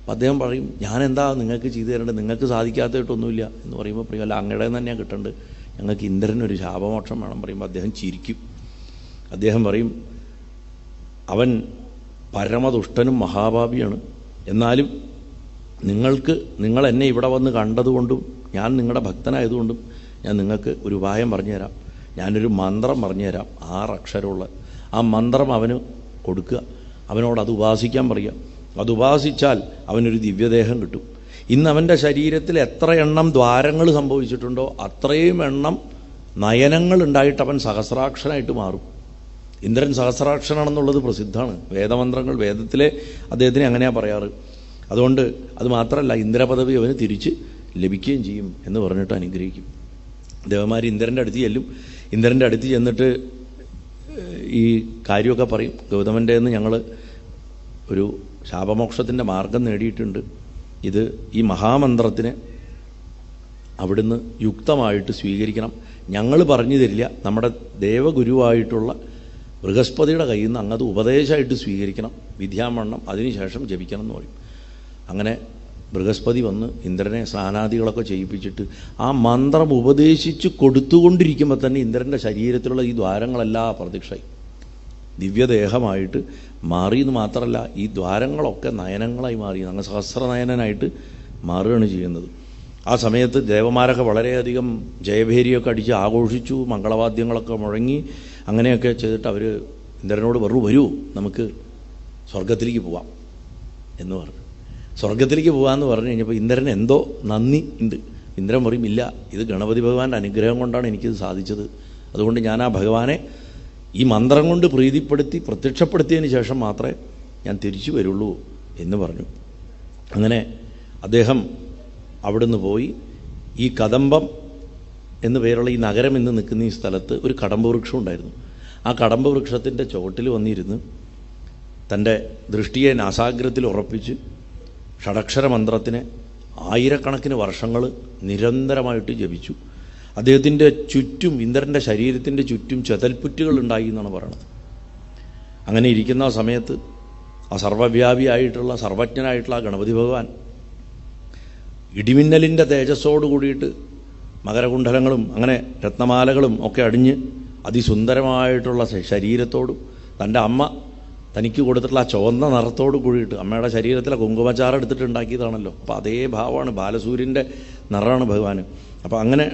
അപ്പം അദ്ദേഹം പറയും ഞാൻ എന്താ നിങ്ങൾക്ക് ചെയ്തു തരേണ്ടത്? നിങ്ങൾക്ക് സാധിക്കാത്തതായിട്ടൊന്നുമില്ല. എന്ന് പറയുമ്പോൾ പറയും അല്ല അങ്ങയുടെ തന്നെയാണ് കിട്ടേണ്ടത്. ഞങ്ങൾക്ക് ഇന്ദ്രനൊരു ശാപമോക്ഷം വേണം. പറയുമ്പോൾ അദ്ദേഹം ചിരിക്കും. അദ്ദേഹം പറയും അവൻ പരമദുഷ്ടനും മഹാഭാവിയാണ് എന്നാലും നിങ്ങൾക്ക് നിങ്ങൾ എന്നെ ഇവിടെ വന്ന് കണ്ടതുകൊണ്ടും ഞാൻ നിങ്ങളുടെ ഭക്തനായതുകൊണ്ടും ഞാൻ നിങ്ങൾക്ക് ഒരു ഉപായം പറഞ്ഞുതരാം. ഞാനൊരു മന്ത്രം പറഞ്ഞുതരാം. ആറ് അക്ഷരമുള്ള ആ മന്ത്രം അവന് കൊടുക്കുക. അവനോട് അത് ഉപാസിക്കാൻ പറയുക. അത് ഉപാസിച്ചാൽ അവനൊരു ദിവ്യദേഹം കിട്ടും. ഇന്ന് അവന്റെ ശരീരത്തിൽ എത്ര എണ്ണം ദ്വാരങ്ങൾ സംഭവിച്ചിട്ടുണ്ടോ അത്രയും എണ്ണം നയനങ്ങൾ ഉണ്ടായിട്ട് അവൻ സഹസ്രാക്ഷനായിട്ട് മാറും. ഇന്ദ്രൻ സഹസ്രാക്ഷനാണെന്നുള്ളത് പ്രസിദ്ധമാണ്. വേദമന്ത്രങ്ങൾ വേദത്തിലെ അദ്ദേഹത്തിന് അങ്ങനെയാണ് പറയാറ്. അതുകൊണ്ട് അത് മാത്രമല്ല ഇന്ദ്രപദവി അവന് തിരിച്ച് ലഭിക്കുകയും ചെയ്യും എന്ന് പറഞ്ഞിട്ട് അനുഗ്രഹിക്കും. ദേവന്മാർ ഇന്ദ്രന്റെ അടുത്ത് ചെല്ലും. ഇന്ദ്രന്റെ അടുത്ത് ചെന്നിട്ട് ഈ കാര്യമൊക്കെ പറയും. ഗൗതമന്റെ നിന്ന് ഞങ്ങൾ ഒരു ശാപമോക്ഷത്തിന്റെ മാർഗം നേടിയിട്ടുണ്ട്. ഇത് ഈ മഹാമന്ത്രത്തിന് അവിടുന്ന് യുക്തമായിട്ട് സ്വീകരിക്കണം. ഞങ്ങൾ പറഞ്ഞു തരില്ല. നമ്മുടെ ദേവഗുരുവായിട്ടുള്ള ബൃഹസ്പതിയുടെ കയ്യിൽ നിന്ന് അങ്ങത് ഉപദേശമായിട്ട് സ്വീകരിക്കണം. വിദ്യാമണ്ണം അതിനുശേഷം ജപിക്കണം എന്ന് പറയും. അങ്ങനെ ബൃഹസ്പതി വന്ന് ഇന്ദ്രനെ സ്നാനാദികളൊക്കെ ചെയ്യിപ്പിച്ചിട്ട് ആ മന്ത്രം ഉപദേശിച്ച് കൊടുത്തുകൊണ്ടിരിക്കുമ്പോൾ തന്നെ ഇന്ദ്രന്റെ ശരീരത്തിലുള്ള ഈ ദ്വാരങ്ങളെല്ലാം പ്രത്യക്ഷമായി. ദിവ്യദേഹമായിട്ട് മാറി എന്ന് മാത്രമല്ല ഈ ദ്വാരങ്ങളൊക്കെ നയനങ്ങളായി മാറി അങ്ങ് സഹസ്രനയനായിട്ട് മാറുകയാണ് ചെയ്യുന്നത്. ആ സമയത്ത് ദേവന്മാരൊക്കെ വളരെയധികം ജയഭേരിയൊക്കെ അടിച്ച് ആഘോഷിച്ചു മംഗളവാദ്യങ്ങളൊക്കെ മുഴങ്ങി അങ്ങനെയൊക്കെ ചെയ്തിട്ട് അവർ ഇന്ദ്രനോട് വെറു വരൂ നമുക്ക് സ്വർഗത്തിലേക്ക് പോവാം എന്ന് പറഞ്ഞു. സ്വർഗത്തിലേക്ക് പോകാമെന്ന് പറഞ്ഞു കഴിഞ്ഞപ്പോൾ ഇന്ദ്രൻ എന്തോ നന്ദി ഉണ്ട്. ഇന്ദ്രൻ പറയും ഇല്ല ഇത് ഗണപതി ഭഗവാന്റെ അനുഗ്രഹം കൊണ്ടാണ് എനിക്കിത് സാധിച്ചത്. അതുകൊണ്ട് ഞാൻ ആ ഭഗവാനെ ഈ മന്ത്രം കൊണ്ട് പ്രീതിപ്പെടുത്തി പ്രത്യക്ഷപ്പെടുത്തിയതിന് ശേഷം മാത്രമേ ഞാൻ തിരിച്ചു വരുള്ളൂ എന്ന് പറഞ്ഞു. അങ്ങനെ അദ്ദേഹം അവിടുന്ന് പോയി. ഈ കദംബം എന്ന് പേരുള്ള ഈ നഗരം എന്ന് നിൽക്കുന്ന ഈ സ്ഥലത്ത് ഒരു കടമ്പ വൃക്ഷം ഉണ്ടായിരുന്നു. ആ കടമ്പ വൃക്ഷത്തിന്റെ ചുവട്ടിൽ വന്നിരുന്ന് തന്റെ ദൃഷ്ടിയെ നാസാഗ്രത്തിൽ ഉറപ്പിച്ച് ഷടക്ഷര മന്ത്രത്തിനെ ആയിരക്കണക്കിന് വർഷങ്ങൾ നിരന്തരമായിട്ട് ജപിച്ചു. അദ്ദേഹത്തിന്റെ ചുറ്റും ഇന്ദ്രന്റെ ശരീരത്തിന്റെ ചുറ്റും ചെതൽപ്പുറ്റുകൾ ഉണ്ടായി എന്നാണ് പറയണത്. അങ്ങനെ ഇരിക്കുന്ന സമയത്ത് ആ സർവവ്യാപിയായിട്ടുള്ള സർവജ്ഞനായിട്ടുള്ള ആ ഗണപതി ഭഗവാൻ ഇടിമിന്നലിന്റെ തേജസ്സോട് കൂടിയിട്ട് മകരകുണ്ഡലങ്ങളും അങ്ങനെ രത്നമാലകളും ഒക്കെ അടിഞ്ഞ് അതിസുന്ദരമായിട്ടുള്ള ശരീരത്തോടും തന്റെ അമ്മ തനിക്ക് കൊടുത്തിട്ടുള്ള ആ ചുവന്ന നിറത്തോട് കൂടിയിട്ട് അമ്മയുടെ ശരീരത്തിലെ കുങ്കുമച്ചാറ് എടുത്തിട്ട് ഉണ്ടാക്കിയതാണല്ലോ അപ്പോൾ അതേ ഭാവമാണ് ബാലസൂര്യന്റെ നിറമാണ് ഭഗവാൻ അപ്പോൾ അങ്ങനെ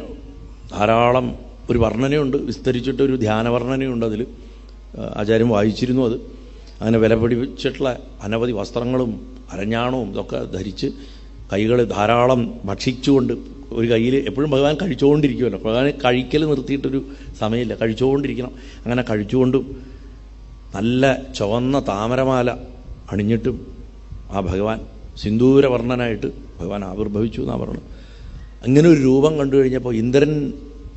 ധാരാളം ഒരു വർണനയുണ്ട് വിസ്തരിച്ചിട്ടൊരു ധ്യാന വർണനയുണ്ട് അതിൽ ആചാര്യം വായിച്ചിരുന്നു അത്. അങ്ങനെ വില പിടിച്ചിട്ടുള്ള അനവധി വസ്ത്രങ്ങളും അരഞ്ഞാണവും ഇതൊക്കെ ധരിച്ച് കൈകൾ ധാരാളം ഭക്ഷിച്ചുകൊണ്ട് ഒരു കയ്യിൽ എപ്പോഴും ഭഗവാൻ കഴിച്ചുകൊണ്ടിരിക്കുമല്ലോ. ഭഗവാൻ കഴിക്കൽ നിർത്തിയിട്ടൊരു സമയമില്ല. കഴിച്ചുകൊണ്ടിരിക്കണം. അങ്ങനെ കഴിച്ചുകൊണ്ടും നല്ല ചുവന്ന താമരമാല അണിഞ്ഞിട്ടും ആ ഭഗവാൻ സിന്ദൂരവർണനായിട്ട് ഭഗവാൻ ആവിർഭവിച്ചു എന്നാണ് പറയുന്നത് അങ്ങനെ ഒരു രൂപം കണ്ടു കഴിഞ്ഞപ്പോൾ ഇന്ദ്രൻ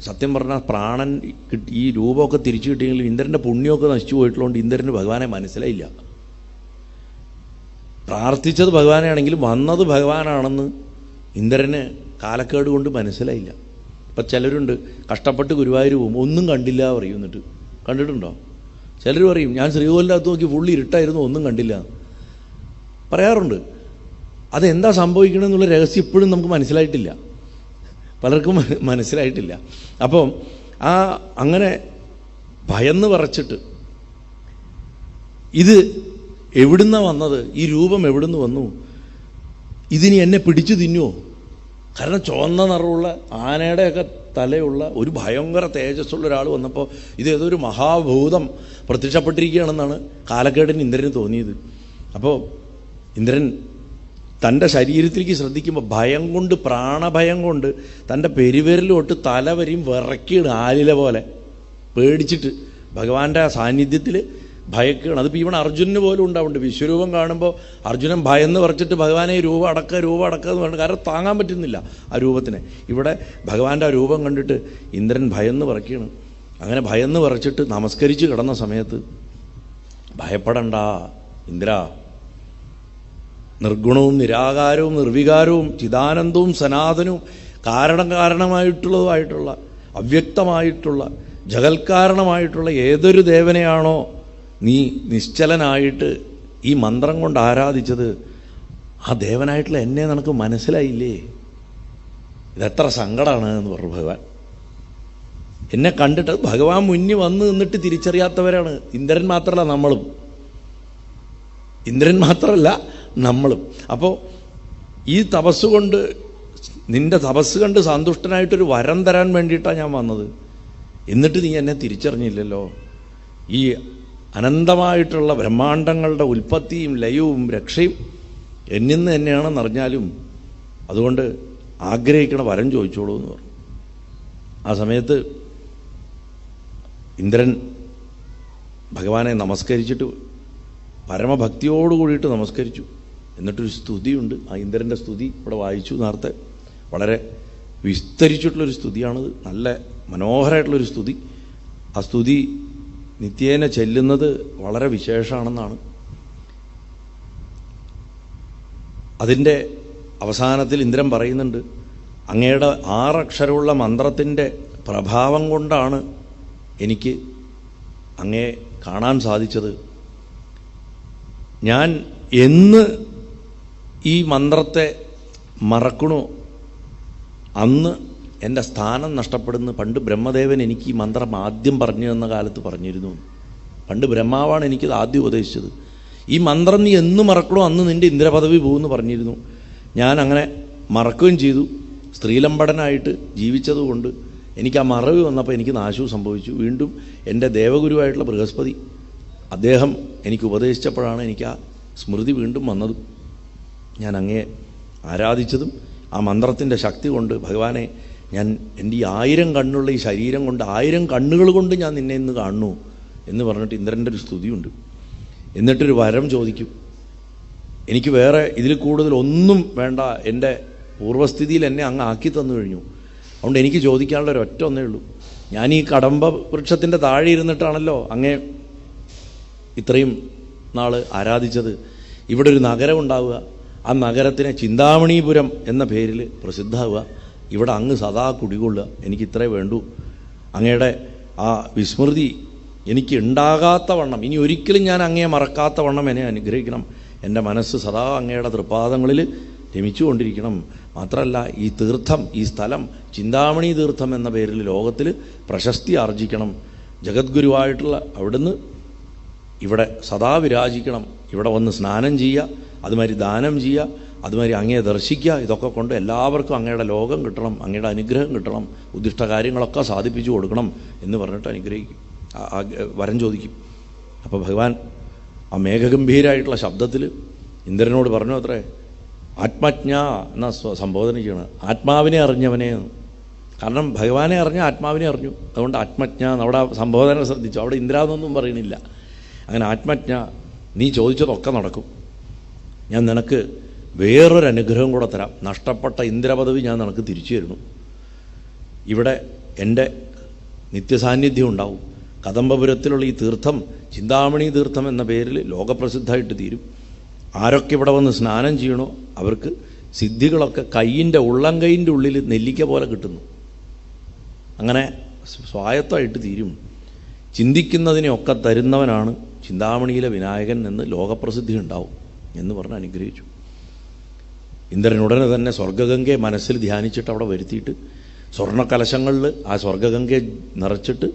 സത്യം പറഞ്ഞാൽ പ്രാണൻ കിട്ടി ഈ രൂപമൊക്കെ തിരിച്ചു കിട്ടിയെങ്കിലും ഇന്ദ്രന്റെ പുണ്യമൊക്കെ നശിച്ചു പോയിട്ടുള്ളതുകൊണ്ട് ഇന്ദ്രന് ഭഗവാനെ മനസ്സിലായില്ല. പ്രാർത്ഥിച്ചത് ഭഗവാനാണെങ്കിലും വന്നത് ഭഗവാനാണെന്ന് ഇന്ദ്രന് കാലക്കേട് കൊണ്ട് മനസ്സിലായില്ല. ഇപ്പം ചിലരുണ്ട് കഷ്ടപ്പെട്ട് ഗുരുവായൂർ പോകും ഒന്നും കണ്ടില്ല പറയും എന്നിട്ട്. കണ്ടിട്ടുണ്ടോ? ചിലർ പറയും ഞാൻ ശ്രീകോലിനകത്ത് നോക്കി ഫുള്ളി ഇരുട്ടായിരുന്നു ഒന്നും കണ്ടില്ല. പറയാറുണ്ട്. അതെന്താ സംഭവിക്കണമെന്നുള്ള രഹസ്യം ഇപ്പോഴും നമുക്ക് മനസ്സിലായിട്ടില്ല. പലർക്കും മനസ്സിലായിട്ടില്ല. അപ്പം ആ അങ്ങനെ ഭയന്ന് പറച്ചിട്ട് ഇത് എവിടുന്ന വന്നത്? ഈ രൂപം എവിടുന്ന് വന്നു? ഇതിനി എന്നെ പിടിച്ചു തിന്നുമോ കാരണം ചുവന്ന നിറമുള്ള ആനയുടെയൊക്കെ തലയുള്ള ഒരു ഭയങ്കര തേജസ്സുള്ള ഒരാൾ വന്നപ്പോൾ ഇത് ഏതൊരു മഹാഭൂതം പ്രത്യക്ഷപ്പെട്ടിരിക്കുകയാണെന്നാണ് കാലക്കേടിന് ഇന്ദ്രന് തോന്നിയത്. അപ്പോൾ ഇന്ദ്രൻ തന്റെ ശരീരത്തിലേക്ക് ശ്രദ്ധിക്കുമ്പോൾ ഭയം കൊണ്ട് പ്രാണഭയം കൊണ്ട് തന്റെ പെരുവിരലോട്ട് തലവരെയും വിറക്കിയിടും ആലില പോലെ. പേടിച്ചിട്ട് ഭഗവാന്റെ സാന്നിധ്യത്തിൽ ഭയക്കുകയാണ്. അതിപ്പോൾ ഇവൻ അർജുനന് പോലും ഉണ്ടാവുന്നുണ്ട്. വിശ്വരൂപം കാണുമ്പോൾ അർജുനൻ ഭയന്ന് പറിച്ചിട്ട് ഭഗവാനെ രൂപം അടക്ക രൂപം അടക്കുക എന്ന് പറഞ്ഞു കാരണം താങ്ങാൻ പറ്റുന്നില്ല ആ രൂപത്തിനെ. ഇവിടെ ഭഗവാന്റെ ആ രൂപം കണ്ടിട്ട് ഇന്ദ്രൻ ഭയന്ന് പറിക്കുകയാണ് അങ്ങനെ ഭയന്ന് പറിച്ചിട്ട് നമസ്കരിച്ച് കിടന്ന സമയത്ത് ഭയപ്പെടണ്ട ഇന്ദ്ര. നിർഗുണവും നിരാകാരവും നിർവികാരവും ചിദാനന്ദവും സനാതനവും കാരണം കാരണമായിട്ടുള്ളതുമായിട്ടുള്ള അവ്യക്തമായിട്ടുള്ള ജഗൽക്കാരണമായിട്ടുള്ള ഏതൊരു ദേവനെയാണോ നീ നിശ്ചലനായിട്ട് ഈ മന്ത്രം കൊണ്ട് ആരാധിച്ചത് ആ ദേവനായിട്ടുള്ള എന്നെ നിനക്ക് മനസ്സിലായില്ലേ? ഇതെത്ര സങ്കടമാണ് എന്ന് പറഞ്ഞു ഭഗവാൻ. എന്നെ കണ്ടിട്ട് ഭഗവാൻ മുന്നിൽ വന്ന് നിന്നിട്ട് തിരിച്ചറിയാത്തവരാണ്. ഇന്ദ്രൻ മാത്രമല്ല നമ്മളും. ഇന്ദ്രൻ മാത്രമല്ല നമ്മളും. അപ്പോൾ ഈ തപസ് കൊണ്ട് നിന്റെ തപസ് കണ്ട് സന്തുഷ്ടനായിട്ടൊരു വരം തരാൻ വേണ്ടിയിട്ടാണ് ഞാൻ വന്നത്. എന്നിട്ട് നീ എന്നെ തിരിച്ചറിഞ്ഞില്ലല്ലോ. ഈ അനന്തമായിട്ടുള്ള ബ്രഹ്മാണ്ടങ്ങളുടെ ഉൽപ്പത്തിയും ലയവും രക്ഷയും എന്നിൽ നിന്ന് തന്നെയാണെന്ന് അറിഞ്ഞാലും അതുകൊണ്ട് ആഗ്രഹിക്കണ വരം ചോദിച്ചോളൂ എന്ന് പറഞ്ഞു. ആ സമയത്ത് ഇന്ദ്രൻ ഭഗവാനെ നമസ്കരിച്ചിട്ട് പരമഭക്തിയോട് കൂടിയിട്ട് നമസ്കരിച്ചു. എന്നിട്ടൊരു സ്തുതിയുണ്ട്. ആ ഇന്ദ്രന്റെ സ്തുതി ഇവിടെ വായിച്ചു നേരത്തെ. വളരെ വിസ്തരിച്ചിട്ടുള്ളൊരു സ്തുതിയാണത് നല്ല മനോഹരമായിട്ടുള്ളൊരു സ്തുതി. ആ സ്തുതി നിത്യേന ചെല്ലുന്നത് വളരെ വിശേഷമാണെന്നാണ് അതിന്റെ അവസാനത്തിൽ ഇന്ദ്രൻ പറയുന്നുണ്ട് അങ്ങയുടെ ആറക്ഷരമുള്ള മന്ത്രത്തിന്റെ പ്രഭാവം കൊണ്ടാണ് എനിക്ക് അങ്ങേ കാണാൻ സാധിച്ചത്. ഞാൻ എന്ന് ഈ മന്ത്രത്തെ മറക്കണോ? അന്ന് എന്റെ സ്ഥാനം നഷ്ടപ്പെടുന്നു. പണ്ട് ബ്രഹ്മദേവൻ എനിക്ക് ഈ മന്ത്രം ആദ്യം പറഞ്ഞു തന്ന കാലത്ത് പറഞ്ഞിരുന്നു. പണ്ട് ബ്രഹ്മാവാണ് എനിക്കിത് ആദ്യം ഉപദേശിച്ചത്. ഈ മന്ത്രം നീ എന്ന് മറക്കണോ? അന്ന് നിന്റെ ഇന്ദ്രപദവി പോകുമെന്ന് പറഞ്ഞിരുന്നു. ഞാൻ അങ്ങനെ മറക്കുകയും ചെയ്തു. സ്ത്രീലമ്പടനായിട്ട് ജീവിച്ചതുകൊണ്ട് എനിക്ക് ആ മറവി വന്നപ്പോൾ എനിക്ക് നാശവും സംഭവിച്ചു. വീണ്ടും എന്റെ ദേവഗുരുവായിട്ടുള്ള ബൃഹസ്പതി അദ്ദേഹം എനിക്ക് ഉപദേശിച്ചപ്പോഴാണ് എനിക്ക് ആ സ്മൃതി വീണ്ടും വന്നതും. ഞാൻ അങ്ങേ ആരാധിച്ചതും ആ മന്ത്രത്തിന്റെ ശക്തി കൊണ്ട് ഭഗവാനെ ഞാൻ എന്റെ ഈ ആയിരം കണ്ണുള്ള ഈ ശരീരം കൊണ്ട് ആയിരം കണ്ണുകൾ കൊണ്ട് ഞാൻ നിന്നെ ഇന്ന് കാണുന്നു എന്ന് പറഞ്ഞിട്ട് ഇന്ദ്രന്റെ ഒരു സ്തുതിയുണ്ട്. എന്നിട്ടൊരു വരം ചോദിക്കും. എനിക്ക് വേറെ ഇതിൽ കൂടുതൽ ഒന്നും വേണ്ട. എന്റെ പൂർവസ്ഥിതിയിൽ എന്നെ അങ്ങ് ആക്കി തന്നു കഴിഞ്ഞു. അതുകൊണ്ട് എനിക്ക് ചോദിക്കാനുള്ള ഒരൊറ്റ ഒന്നേ ഉള്ളൂ. ഞാൻ ഈ കടമ്പ വൃക്ഷത്തിന്റെ താഴെ ഇരുന്നിട്ടാണല്ലോ അങ്ങേ ഇത്രയും നാൾ ആരാധിച്ചത്. ഇവിടെ ഒരു നഗരം ഉണ്ടാവുക. ആ നഗരത്തിനെ ചിന്താമണിപുരം എന്ന പേരിൽ പ്രസിദ്ധമാവുക. ഇവിടെ അങ്ങ് സദാ കുടികൊള്ളുക. എനിക്ക് ഇത്രേ വേണ്ടൂ. അങ്ങയുടെ ആ വിസ്മൃതി എനിക്ക് ഉണ്ടാകാത്ത വണ്ണം ഇനി ഒരിക്കലും ഞാൻ അങ്ങയെ മറക്കാത്ത വണ്ണം എന്നെ അനുഗ്രഹിക്കണം. എന്റെ മനസ്സ് സദാ അങ്ങയുടെ തൃപ്പാദങ്ങളിൽ രമിച്ചുകൊണ്ടിരിക്കണം മാത്രമല്ല ഈ തീർത്ഥം ഈ സ്ഥലം ചിന്താമണി തീർത്ഥം എന്ന പേരിൽ ലോകത്തിൽ പ്രശസ്തി ആർജിക്കണം. ജഗദ്ഗുരുവായിട്ടുള്ള അവിടുന്ന് ഇവിടെ സദാ വിരാജിക്കണം. ഇവിടെ വന്ന് സ്നാനം ചെയ്യുക അതുമാതിരി ദാനം ചെയ്യുക അതുമാതിരി അങ്ങയെ ദർശിക്കുക ഇതൊക്കെ കൊണ്ട് എല്ലാവർക്കും അങ്ങയുടെ ലോകം കിട്ടണം അങ്ങയുടെ അനുഗ്രഹം കിട്ടണം ഉദ്ദിഷ്ട കാര്യങ്ങളൊക്കെ സാധിപ്പിച്ചു കൊടുക്കണം എന്ന് പറഞ്ഞിട്ട് അനുഗ്രഹിക്കും. വരം ചോദിക്കും. അപ്പോൾ ഭഗവാൻ ആ മേഘഗംഭീരായിട്ടുള്ള ശബ്ദത്തിൽ ഇന്ദ്രനോട് പറഞ്ഞു അത്രേ ആത്മജ്ഞ എന്ന സംബോധന ചെയ്യണം ആത്മാവിനെ അറിഞ്ഞവനെ. കാരണം ഭഗവാനെ അറിഞ്ഞ ആത്മാവിനെ അറിഞ്ഞു. അതുകൊണ്ട് ആത്മജ്ഞ അവിടെ സംബോധന ശ്രദ്ധിച്ചു. അവിടെ ഇന്ദ്രാന്നൊന്നും പറയണില്ല അങ്ങനെ ആത്മജ്ഞ നീ ചോദിച്ചതൊക്കെ നടക്കും. ഞാൻ നിനക്ക് വേറൊരു അനുഗ്രഹം കൂടെ തരാം. നഷ്ടപ്പെട്ട ഇന്ദ്രപദവി ഞാൻ നിനക്ക് തിരിച്ചു തരുന്നു. ഇവിടെ എന്റെ നിത്യസാന്നിധ്യം ഉണ്ടാവും. കദംബപുരത്തിലുള്ള ഈ തീർത്ഥം ചിന്താമണി തീർത്ഥം എന്ന പേരിൽ ലോകപ്രസിദ്ധമായിട്ട് തീരും. ആരൊക്കെ ഇവിടെ വന്ന് സ്നാനം ചെയ്യണോ അവർക്ക് സിദ്ധികളൊക്കെ കൈയിന്റെ ഉള്ളം കൈന്റെ ഉള്ളിൽ നെല്ലിക്ക പോലെ കിട്ടുന്നു. അങ്ങനെ സ്വായത്തമായിട്ട് തീരും. ചിന്തിക്കുന്നതിനെയൊക്കെ തരുന്നവനാണ് ചിന്താമണിയിലെ വിനായകൻ എന്ന് ലോകപ്രസിദ്ധി ഉണ്ടാവും എന്ന് പറഞ്ഞ് അനുഗ്രഹിച്ചു. ഇന്ദ്രൻ ഉടനെ തന്നെ സ്വർഗഗംഗയെ മനസ്സിൽ ധ്യാനിച്ചിട്ട് അവിടെ വരുത്തിയിട്ട് സ്വർണകലശങ്ങളിൽ ആ സ്വർഗഗംഗയെ നിറച്ചിട്ട്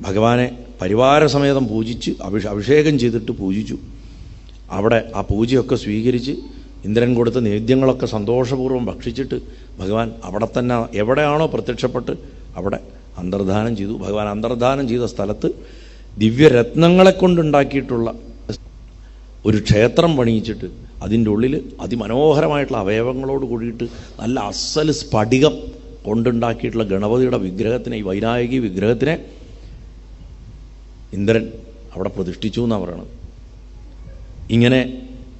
ഭഗവാനെ പരിവാരസമേതം പൂജിച്ച് അഭിഷ അഭിഷേകം ചെയ്തിട്ട് പൂജിച്ചു. അവിടെ ആ പൂജയൊക്കെ സ്വീകരിച്ച് ഇന്ദ്രൻ കൊടുത്ത നേദ്യങ്ങളൊക്കെ സന്തോഷപൂർവം ഭക്ഷിച്ചിട്ട് ഭഗവാൻ അവിടെ തന്നെ എവിടെയാണോ പ്രത്യക്ഷപ്പെട്ട് അവിടെ അന്തർധാനം ചെയ്തു. ഭഗവാൻ അന്തർധാനം ചെയ്ത സ്ഥലത്ത് ദിവ്യരത്നങ്ങളെ കൊണ്ടുണ്ടാക്കിയിട്ടുള്ള ഒരു ക്ഷേത്രം പണിയിച്ചിട്ട് അതിന്റെ ഉള്ളിൽ അതിമനോഹരമായിട്ടുള്ള അവയവങ്ങളോട് കൂടിയിട്ട് നല്ല അസൽ സ്ഫടികം കൊണ്ടുണ്ടാക്കിയിട്ടുള്ള ഗണപതിയുടെ വിഗ്രഹത്തിനെ ഈ വൈനായകി വിഗ്രഹത്തിനെ ഇന്ദ്രൻ അവിടെ പ്രതിഷ്ഠിച്ചു എന്നാണ് പറയണത്. ഇങ്ങനെ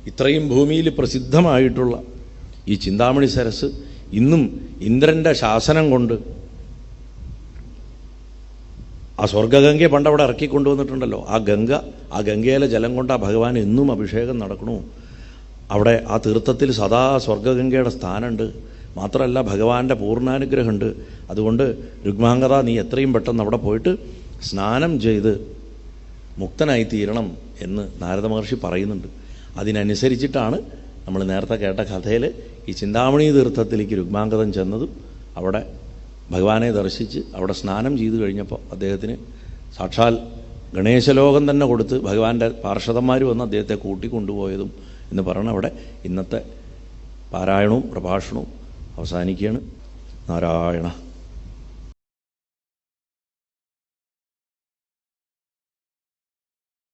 ഇത്രയും ഭൂമിയിൽ പ്രസിദ്ധമായിട്ടുള്ള ഈ ചിന്താമണി സരസ് ഇന്നും ഇന്ദ്രന്റെ ശാസനം കൊണ്ട് ആ സ്വർഗഗംഗയെ പണ്ട് അവിടെ ഇറക്കി കൊണ്ടുവന്നിട്ടുണ്ടല്ലോ ആ ഗംഗ ആ ഗംഗയിലെ ജലം കൊണ്ട് ആ ഭഗവാൻ എന്നും അഭിഷേകം നടക്കണു. അവിടെ ആ തീർത്ഥത്തിൽ സദാ സ്വർഗഗംഗയുടെ സ്ഥാനമുണ്ട്. മാത്രമല്ല ഭഗവാന്റെ പൂർണാനുഗ്രഹമുണ്ട്. അതുകൊണ്ട് രുഗ്മാംഗത നീ എത്രയും പെട്ടെന്ന് അവിടെ പോയിട്ട് സ്നാനം ചെയ്ത് മുക്തനായി തീരണം എന്ന് നാരദ മഹർഷി പറയുന്നുണ്ട്. അതിനനുസരിച്ചിട്ടാണ് നമ്മൾ നേരത്തെ കേട്ട കഥയിൽ ഈ ചിന്താമണി തീർത്ഥത്തിലേക്ക് രുഗ്മാങ്കതം ചെന്നതും അവിടെ ഭഗവാനെ ദർശിച്ച് അവിടെ സ്നാനം ചെയ്തു കഴിഞ്ഞപ്പോൾ അദ്ദേഹത്തിന് സാക്ഷാൽ ഗണേശലോകം തന്നെ കൊടുത്ത് ഭഗവാന്റെ പാർഷദന്മാർ വന്ന് അദ്ദേഹത്തെ കൂട്ടിക്കൊണ്ടുപോയതും എന്ന് പറയണം അവിടെ ഇന്നത്തെ പാരായണവും പ്രഭാഷണവും അവസാനിക്കുകയാണ്. നാരായണ.